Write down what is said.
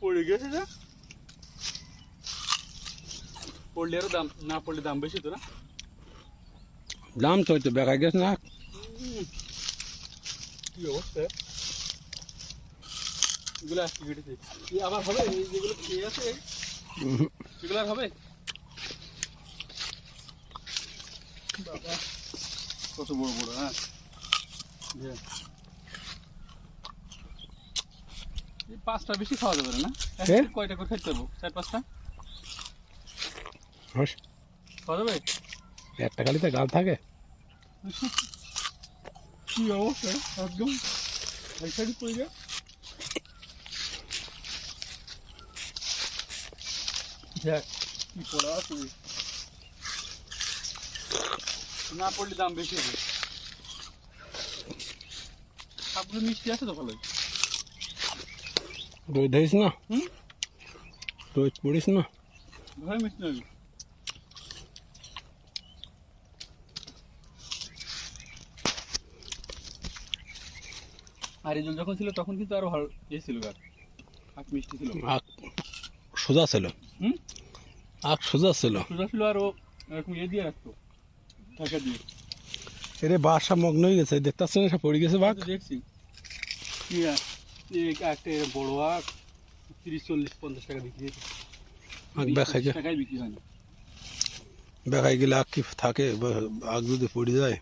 পড়ে গেছে না পড়লে আরও দাম না পড়লে দাম বেশি তো না? দাম তো হয়তো বেকার গেছে না। কি অবস্থা? এগুলো আজকে কেটেছে? কি আবার হবে? এই যেগুলো খেয়ে আছে। এগুলো আর হবে? বাবা কত বড় বড় হ্যাঁ যে। এই পাঁচটা বেশি খাওয়া যাবে না? কয়টা করে খাইতে পারব চার পাঁচটা? খাওয়া যাবে? একটা গালিতে গাল থাকে। কি অবস্থা? একদম এই পড়ে যা দেখ কি পড়া পড়ে না পড়লে দাম বেশি হবে। সবগুলো মিষ্টি আছে তো ভালোই। রোদ ধরিস না? হুম রোদ পড়িস না? আর এই যখন ছিল তখন কিন্তু আরও ভালো ইয়ে ছিল গাছ। আখ মিষ্টি ছিল। আখ সোজা ছিল। হুম? আখ সোজা ছিল। সোজা ছিল আর ও এরকম ইয়ে দিয়ে রাখতো টাকা দিয়ে। এরে বাসা মগ্ন হয়ে গেছে দেখতে পাচ্ছ না সব পড়ে গেছে বাঘ? দেখছি। কি আখ? একটা বড় আখ তিরিশ চল্লিশ পঞ্চাশ টাকা বিক্রি হয়েছে। টাকায় বিক্রি হয় না। গেলে আখ কি থাকে? আখ যদি পড়ে যায়